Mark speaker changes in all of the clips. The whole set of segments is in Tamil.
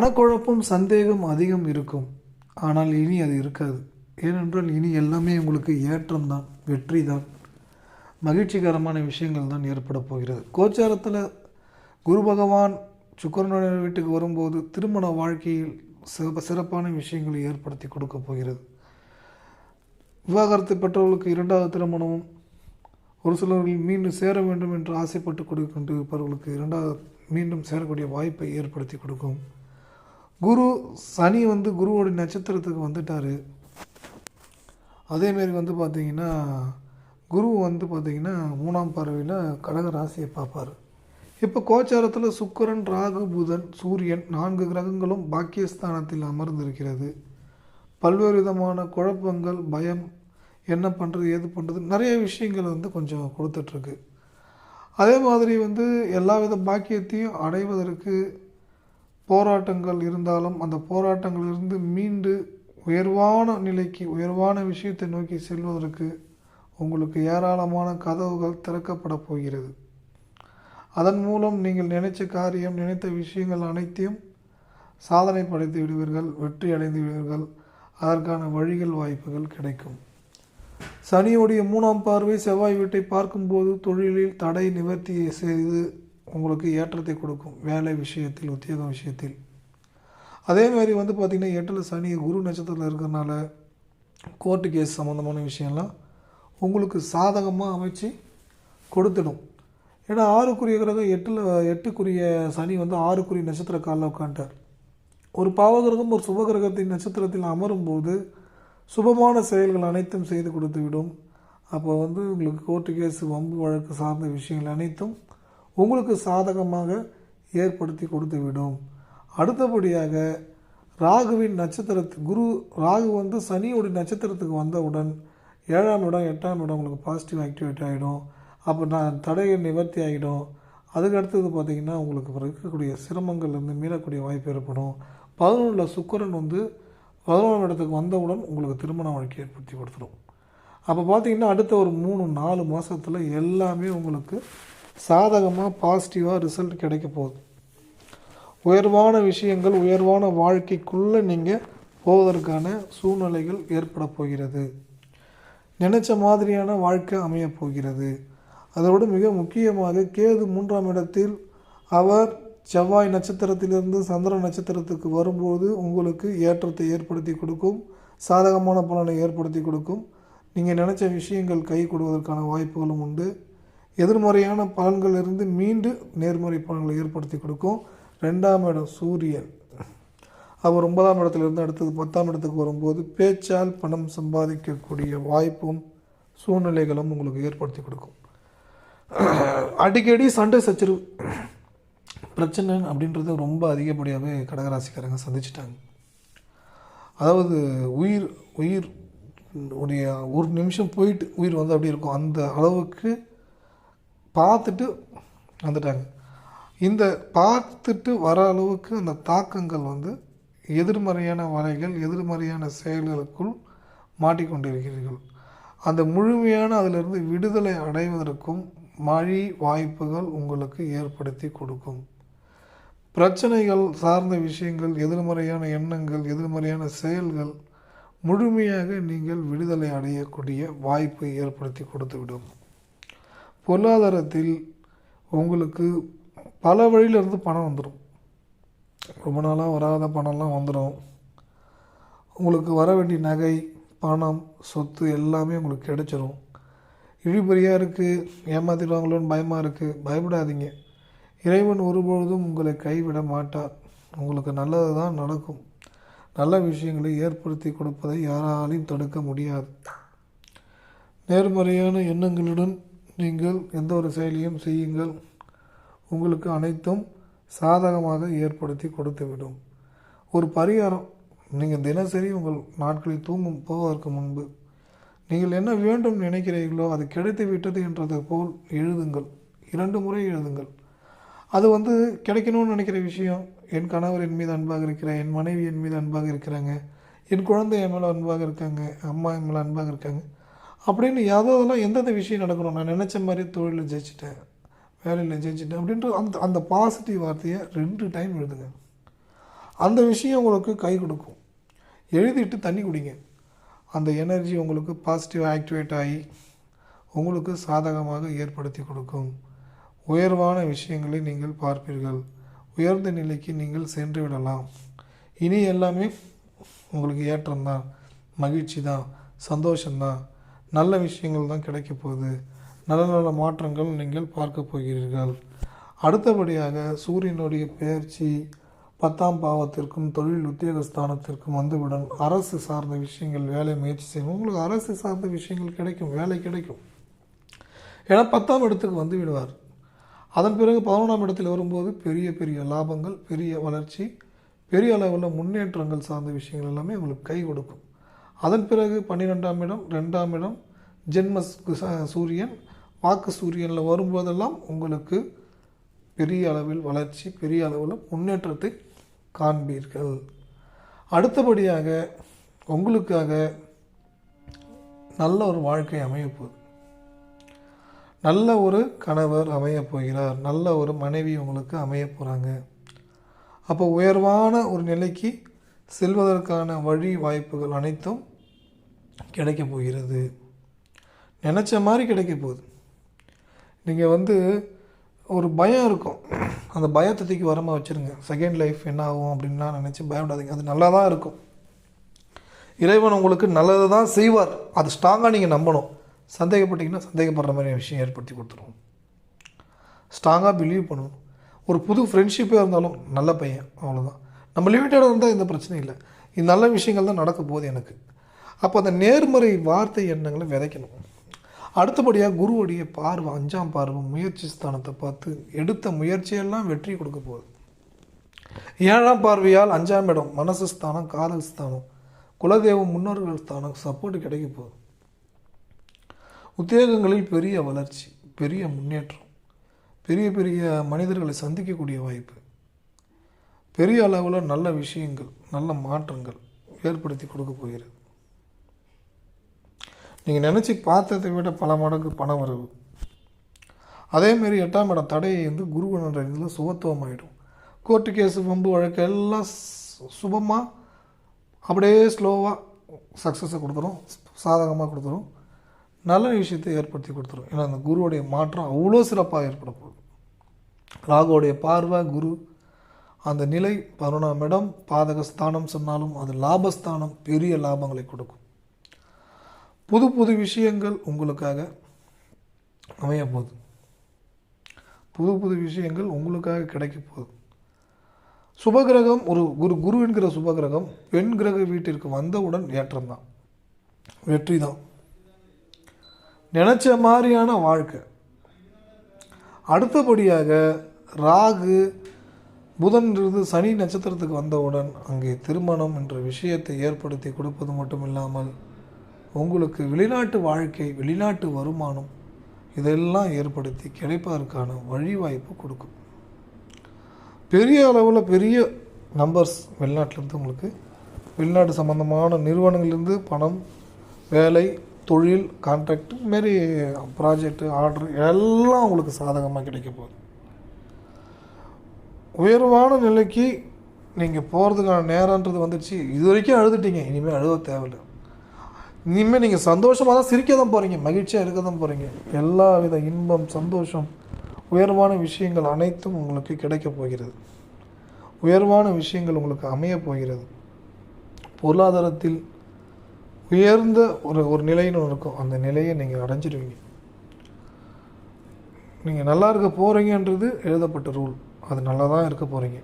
Speaker 1: மனக்குழப்பம் சந்தேகம் அதிகம் இருக்கும். ஆனால் இனி அது இருக்காது. ஏனென்றால் இனி எல்லாமே உங்களுக்கு ஏற்றம் தான் வெற்றி தான் மகிழ்ச்சிகரமான விஷயங்கள் தான் ஏற்பட போகிறது. கோச்சாரத்தில் குரு பகவான் சுக்கரனுடைய வீட்டுக்கு வரும்போது திருமண வாழ்க்கையில் சிறப்பு சிறப்பான விஷயங்களை ஏற்படுத்தி கொடுக்க போகிறது. விவாகரத்து பெற்றவர்களுக்கு இரண்டாவது திருமணமும் ஒரு சிலர்கள் மீண்டும் சேர வேண்டும் என்று ஆசைப்பட்டு கொடுக்கின்ற இருப்பவர்களுக்கு இரண்டாவது மீண்டும் சேரக்கூடிய வாய்ப்பை ஏற்படுத்தி கொடுக்கும். குரு சனி வந்து குருவோட நட்சத்திரத்துக்கு வந்துட்டார். அதேமாரி வந்து பார்த்திங்கன்னா குரு வந்து பார்த்திங்கன்னா மூணாம் பார்வையில் கடக ராசியை பார்ப்பார். இப்போ கோச்சாரத்தில் சுக்கிரன் ராகு புதன் சூரியன் நான்கு கிரகங்களும் பாக்கியஸ்தானத்தில் அமர்ந்திருக்கிறது. பல்வேறு விதமான குழப்பங்கள் பயம் என்ன பண்ணுறது ஏது பண்ணுறது நிறைய விஷயங்கள் வந்து கொஞ்சம் கொடுத்துட்ருக்கு. அதே மாதிரி வந்து எல்லா வித பாக்கியத்தையும் அடைவதற்கு போராட்டங்கள் இருந்தாலும் அந்த போராட்டங்களிலிருந்து மீண்டு உயர்வான நிலைக்கு உயர்வான விஷயத்தை நோக்கி செல்வதற்கு உங்களுக்கு ஏராளமான கதவுகள் திறக்கப்பட போகிறது. அதன் மூலம் நீங்கள் நினைச்ச காரியம் நினைத்த விஷயங்கள் அனைத்தையும் சாதனை படைத்து விடுவீர்கள் வெற்றி அடைந்து விடுவீர்கள். அதற்கான வழிகள் வாய்ப்புகள் கிடைக்கும். சனியுடைய மூணாம் பார்வை செவ்வாய் வீட்டை பார்க்கும்போது தொழிலில் தடை நிவர்த்தியை செய்து உங்களுக்கு ஏற்றத்தை கொடுக்கும் வேலை விஷயத்தில் உத்தியோக விஷயத்தில். அதே மாதிரி வந்து பார்த்திங்கன்னா எட்டில் சனி குரு நட்சத்திரத்தில் இருக்கிறனால கோர்ட்டு கேஸ் சம்மந்தமான விஷயம்லாம் உங்களுக்கு சாதகமாக அமைச்சு கொடுத்துடும். ஏன்னா ஆறுக்குரிய கிரகம் எட்டில் எட்டுக்குரிய சனி வந்து ஆறுக்குரிய நட்சத்திர காலில் உட்காந்துட்டார் ஒரு பாவகிரகம் ஒரு சுபகிரகத்தின் நட்சத்திரத்தில் அமரும்போது சுபமான செயல்கள் அனைத்தும் செய்து கொடுத்து விடும் அப்போ வந்து உங்களுக்கு கோர்ட்டு கேஸ் வம்பு வழக்கு சார்ந்த விஷயங்கள் அனைத்தும் உங்களுக்கு சாதகமாக ஏற்படுத்தி கொடுத்து விடும் அடுத்தபடியாக ராகுவின் நட்சத்திரத்து குரு ராகு வந்து சனியோடைய நட்சத்திரத்துக்கு வந்தவுடன் ஏழாம் இடம் எட்டாம் இடம் உங்களுக்கு பாசிட்டிவ் ஆக்டிவேட் ஆகிடும் அப்போ நான் தடைகள் நிவர்த்தி ஆகிடும் அதுக்கு அடுத்தது பார்த்திங்கன்னா உங்களுக்கு இருக்கக்கூடிய சிரமங்கள்லேருந்து மீளக்கூடிய வாய்ப்பு ஏற்படும். பதினொன்றில் சுக்கரன் வந்து பதினொன்றாம் இடத்துக்கு வந்தவுடன் உங்களுக்கு திருமண வாழ்க்கை ஏற்படுத்தி கொடுத்துடும் அப்போ பார்த்தீங்கன்னா அடுத்த ஒரு மூணு நாலு மாதத்தில் எல்லாமே உங்களுக்கு சாதகமாக பாசிட்டிவாக ரிசல்ட் கிடைக்க போகுது. உயர்வான விஷயங்கள் உயர்வான வாழ்க்கைக்குள்ளே நீங்கள் போவதற்கான சூழ்நிலைகள் ஏற்பட போகிறது. நினச்ச மாதிரியான வாழ்க்கை அமையப் போகிறது. அதோடு மிக முக்கியமாக கேது மூன்றாம் இடத்தில் அவர் செவ்வாய் நட்சத்திரத்திலிருந்து சந்திர நட்சத்திரத்துக்கு வரும்போது உங்களுக்கு ஏற்றத்தை ஏற்படுத்தி கொடுக்கும் சாதகமான பலனை ஏற்படுத்தி கொடுக்கும். நீங்கள் நினச்ச விஷயங்கள் கை கொடுவதற்கான வாய்ப்புகளும் உண்டு. எதிர்மறையான பலன்களிலிருந்து மீண்டு நேர்மறை பலன்களை ஏற்படுத்தி கொடுக்கும். ரெண்டாம் இடம் சூரியன். அவர் ஒன்பதாம் இடத்துலேருந்து அடுத்தது பத்தாம் இடத்துக்கு வரும்போது பேச்சால் பணம் சம்பாதிக்கக்கூடிய வாய்ப்பும் சூழ்நிலைகளும் உங்களுக்கு ஏற்படுத்தி கொடுக்கும். அடிக்கடி சண்டை சச்சரவு பிரச்சனை அப்படின்றது ரொம்ப அதிகப்படியாகவே கடகராசிக்காரங்க சந்திச்சிட்டாங்க. அதாவது உயிர் உயிர் உடைய ஒரு நிமிஷம் போயிட்டு உயிர் வந்து அப்படி இருக்கும். அந்த அளவுக்கு பார்த்துட்டு வந்துட்டாங்க. இந்த பார்த்துட்டு வர அளவுக்கு அந்த தாக்கங்கள் வந்து எதிர்மறையான வலைகள் எதிர்மறையான செயல்களுக்குள் மாட்டிக்கொண்டிருக்கிறீர்கள். அந்த முழுமையான அதிலிருந்து விடுதலை அடைவதற்கும் மழி வாய்ப்புகள் உங்களுக்கு ஏற்படுத்தி கொடுக்கும். பிரச்சனைகள் சார்ந்த விஷயங்கள் எதிர்மறையான எண்ணங்கள் எதிர்மறையான செயல்கள் முழுமையாக நீங்கள் விடுதலை அடையக்கூடிய வாய்ப்பை ஏற்படுத்தி கொடுத்துவிடும். பொருளாதாரத்தில் உங்களுக்கு பல வழியிலிருந்து பணம் வந்துடும் ரொம்ப நாளாக வராத பணம்லாம் வந்துடும் உங்களுக்கு வர வேண்டிய நகை பணம் சொத்து எல்லாமே உங்களுக்கு கிடைச்சிரும். இழிபறியாக இருக்குது ஏமாற்றிடுவாங்களோன்னு பயமாக இருக்குது பயப்படாதீங்க. இறைவன் ஒருபொழுதும் உங்களை கைவிட மாட்டார். உங்களுக்கு நல்லது தான் நடக்கும். நல்ல விஷயங்களை ஏற்படுத்தி கொடுப்பதை யாராலையும் தடுக்க முடியாது. நேர்மறையான எண்ணங்களுடன் நீங்கள் எந்த ஒரு செயலையும் செய்யுங்கள். உங்களுக்கு அனைத்தும் சாதகமாக ஏற்படுத்தி கொடுத்துவிடும். ஒரு பரிகாரம். நீங்கள் தினசரி உங்கள் நாட்களில் தூங்கும் போவதற்கு முன்பு நீங்கள் என்ன வேண்டும் நினைக்கிறீர்களோ அது கிடைத்து விட்டது என்றதை போல் எழுதுங்கள். இரண்டு முறை எழுதுங்கள். அது வந்து கிடைக்கணும்னு நினைக்கிற விஷயம். என் கணவர் என் மீது அன்பாக இருக்கிறார். என் மனைவி என் மீது அன்பாக இருக்கிறாங்க. என் குழந்தை என் மேலே அன்பாக இருக்காங்க. அம்மா என் மேலே அன்பாக இருக்காங்க. அப்படின்னு யாதெல்லாம் எந்தெந்த விஷயம் நடக்கணும்? நான் நினச்ச மாதிரி தொழிலில் ஜெயிச்சிட்டேன் வேலையில் ஜெயிச்சிட்டேன் அப்படின்ற அந்த அந்த பாசிட்டிவ் வார்த்தையை ரெண்டு டைம் எழுதுங்க. அந்த விஷயம் உங்களுக்கு கை கொடுக்கும். எழுதிட்டு தண்ணி குடிங்க. அந்த எனர்ஜி உங்களுக்கு பாசிட்டிவ் ஆக்டிவேட் ஆகி உங்களுக்கு சாதகமாக ஏற்படுத்தி கொடுக்கும். உயர்வான விஷயங்களை நீங்கள் பார்ப்பீர்கள். உயர்ந்த நிலைக்கு நீங்கள் சென்று விடலாம். இனி எல்லாமே உங்களுக்கு ஏற்றம்தான். மகிழ்ச்சி தான் சந்தோஷம்தான். நல்ல விஷயங்கள் தான் கிடைக்க போகுது. நல்ல நல்ல மாற்றங்கள் நீங்கள் பார்க்க போகிறீர்கள். அடுத்தபடியாக சூரியனுடைய பெயர்ச்சி பத்தாம் பாவத்திற்கும் தொழில் உத்தியோக ஸ்தானத்திற்கும் வந்துவிடும். அரசு சார்ந்த விஷயங்கள் வேலை முயற்சி செய்யும். உங்களுக்கு அரசு சார்ந்த விஷயங்கள் கிடைக்கும் வேலை கிடைக்கும். ஏன்னா பத்தாம் இடத்துக்கு வந்து விடுவார். அதன் பிறகு பதினொன்றாம் இடத்தில் வரும்போது பெரிய பெரிய லாபங்கள் பெரிய வளர்ச்சி பெரிய அளவில் முன்னேற்றங்கள் சார்ந்த விஷயங்கள் எல்லாமே உங்களுக்கு கை கொடுக்கும். அதன் பிறகு பன்னிரெண்டாம் இடம் ரெண்டாம் இடம் ஜென்ம ச- சூரியன். வாக்கு சூரியனில் வரும்போதெல்லாம் உங்களுக்கு பெரிய அளவில் வளர்ச்சி பெரிய அளவில் முன்னேற்றத்தை காண்பீர்கள். அடுத்தபடியாக உங்களுக்காக நல்ல ஒரு வாழ்க்கை அமையப்போகுது நல்ல ஒரு கணவர் அமையப் போகிறார். நல்ல ஒரு மனைவி உங்களுக்கு அமையப் போகிறாங்க அப்போ உயர்வான ஒரு நிலைக்கு செல்வதற்கான வழி வாய்ப்புகள் அனைத்தும் கிடைக்க போகிறது. நினச்ச மாதிரி கிடைக்க போகுது. நீங்கள் வந்து ஒரு பயம் இருக்கும். அந்த பயத்தை தூக்கி வரமாக வச்சுருங்க. செகண்ட் லைஃப் என்ன ஆகும் அப்படின்லாம் நினச்சி பயப்படாதீங்க. அது நல்லா தான் இருக்கும். இறைவன் உங்களுக்கு நல்லது தான் செய்வார். அது ஸ்ட்ராங்காக நீங்கள் நம்பணும். சந்தேகப்பட்டீங்கன்னா சந்தேகப்படுற மாதிரி விஷயம் ஏற்படுத்தி கொடுத்துருவோம் ஸ்ட்ராங்காக பிலீவ் பண்ணணும். ஒரு புது ஃப்ரெண்ட்ஷிப்பே இருந்தாலும் நல்ல பையன். அவ்வளோதான் நம்ம லிமிட்டடாக இருந்தால் எந்த பிரச்சனை இல்லை. இது நல்ல விஷயங்கள் தான் நடக்க போகுது எனக்கு. அப்போ அந்த நேர்மறை வார்த்தை எண்ணங்களை விதைக்கணும். அடுத்தபடியாக குருவுடைய பார்வை அஞ்சாம் பார்வை முயற்சி ஸ்தானத்தை பார்த்து எடுத்த முயற்சியெல்லாம் வெற்றி கொடுக்க போகுது. ஏழாம் பார்வையால் அஞ்சாம் இடம் மனசு ஸ்தானம் காதல் ஸ்தானம் குலதெய்வம் முன்னோர்கள் ஸ்தானம் சப்போர்ட் கிடைக்க போகுது. உத்தியோகங்களில் பெரிய வளர்ச்சி பெரிய முன்னேற்றம் பெரிய பெரிய மனிதர்களை சந்திக்கக்கூடிய வாய்ப்பு பெரிய அளவில் நல்ல விஷயங்கள் நல்ல மாற்றங்கள் ஏற்படுத்தி கொடுக்க போகிறது. நீங்கள் நினச்சி பார்த்ததை விட பல மடங்கு பணம் வரவு. அதேமாரி எட்டாம் இடம் தடையை வந்து குருவனோட இதில் சுகத்துவம் ஆகிடும் கோர்ட்டு கேஸு வம்பு வழக்கு எல்லாம் சுபமாக அப்படியே ஸ்லோவாக சக்ஸஸை கொடுத்துரும் சாதகமாக கொடுத்துரும். நல்ல விஷயத்தை ஏற்படுத்தி கொடுத்துரும். ஏன்னா அந்த குருவுடைய மாற்றம் அவ்வளோ சிறப்பாக ஏற்பட போகுது. ராகுவோடைய பார்வை குரு அந்த நிலை பதினொன்றாம் இடம் பாதக ஸ்தானம் சொன்னாலும் அது லாபஸ்தானம் பெரிய லாபங்களை கொடுக்கும். புது புது விஷயங்கள் உங்களுக்காக அமைய போகுது புது புது விஷயங்கள் உங்களுக்காக கிடைக்க போகுது. சுபகிரகம் ஒரு குரு குரு என்கிற சுபகிரகம் பெண் கிரக வீட்டிற்கு வந்தவுடன் ஏற்றம்தான். வெற்றி தான். நினச்ச மாதிரியான வாழ்க்கை. அடுத்தபடியாக ராகு புதனிலிருந்து சனி நட்சத்திரத்துக்கு வந்தவுடன் அங்கே திருமணம் என்ற விஷயத்தை ஏற்படுத்தி கொடுப்பது மட்டும் இல்லாமல் உங்களுக்கு வெளிநாட்டு வாழ்க்கை வெளிநாட்டு வருமானம் இதெல்லாம் ஏற்படுத்தி கிடைப்பதற்கான வழிவாய்ப்பு கொடுக்கும். பெரிய அளவில் பெரிய நம்பர்ஸ் வெளிநாட்டிலேருந்து உங்களுக்கு வெளிநாட்டு சம்மந்தமான நிறுவனங்கள்லேருந்து பணம் வேலை தொழில் கான்ட்ராக்ட் மாரி ப்ராஜெக்ட் ஆர்டர் எல்லாம் உங்களுக்கு சாதகமாக கிடைக்க போகுது. உயர்வான நிலைக்கு நீங்கள் போகிறதுக்கான நேரன்றது வந்துடுச்சு இது வரைக்கும் அழுதுட்டீங்க. இனிமேல் அழுத தேவையில்லை. இனிமேல் நீங்கள் சந்தோஷமாக தான் சிரிக்க தான் போகிறீங்க மகிழ்ச்சியாக இருக்க தான் போகிறீங்க எல்லா வித இன்பம் சந்தோஷம் உயர்வான விஷயங்கள் அனைத்தும் உங்களுக்கு கிடைக்கப் போகிறது. உயர்வான விஷயங்கள் உங்களுக்கு அமையப் போகிறது. பொருளாதாரத்தில் உயர்ந்த ஒரு ஒரு நிலைன்னு ஒன்று இருக்கும். அந்த நிலையை நீங்கள் அடைஞ்சிடுவீங்க நீங்கள் நல்லா இருக்க போகிறீங்கன்றது எழுதப்பட்ட ரூல். அது நல்லா தான் இருக்க போகிறீங்க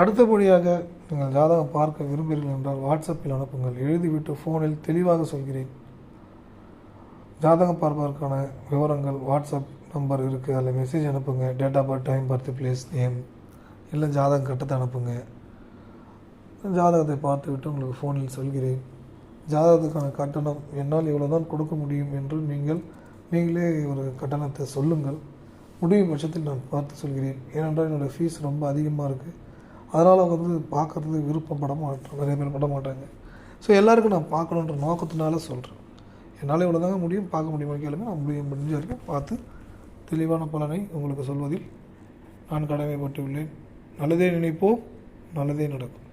Speaker 1: அடுத்தபடியாக நீங்கள் ஜாதகம் பார்க்க விரும்புகிறீர்கள் என்றால் வாட்ஸ்அப்பில் அனுப்புங்கள். எழுதிவிட்டு ஃபோனில் தெளிவாக சொல்கிறேன். ஜாதகம் பார்ப்பதற்கான விவரங்கள் வாட்ஸ்அப் நம்பர் இருக்குது அதில் மெசேஜ் அனுப்புங்க. Date of birth time birth place name இல்லை ஜாதகம் கட்டத்தை அனுப்புங்க. ஜாதகத்தை பார்த்துவிட்டு உங்களுக்கு ஃபோனில் சொல்கிறேன். ஜாதகத்துக்கான கட்டணம் என்னால் இவ்வளோ தான் கொடுக்க முடியும் என்று நீங்கள் நீங்களே ஒரு கட்டணத்தை சொல்லுங்கள். முடியும் பட்சத்தில் நான் பார்த்து சொல்கிறேன். ஏனென்றால் என்னோடய ஃபீஸ் ரொம்ப அதிகமாக இருக்குது அதனால் வந்து பார்க்குறது விருப்பப்பட மாட்டோம் நிறைய பேர் பட மாட்டாங்க. ஸோ எல்லாருக்கும் நான் பார்க்கணுன்ற நோக்கத்தினால சொல்கிறேன் என்னால் இவ்வளோ தாங்க முடியும்? பார்க்க முடியுமா கேளுங்க. நான் முடியும் முடிஞ்ச வரைக்கும் பார்த்து தெளிவான பலனை உங்களுக்கு சொல்வதில் நான் கடமைப்பட்டுள்ளேன். நல்லதே நினைப்போம். நல்லதே நடக்கும்.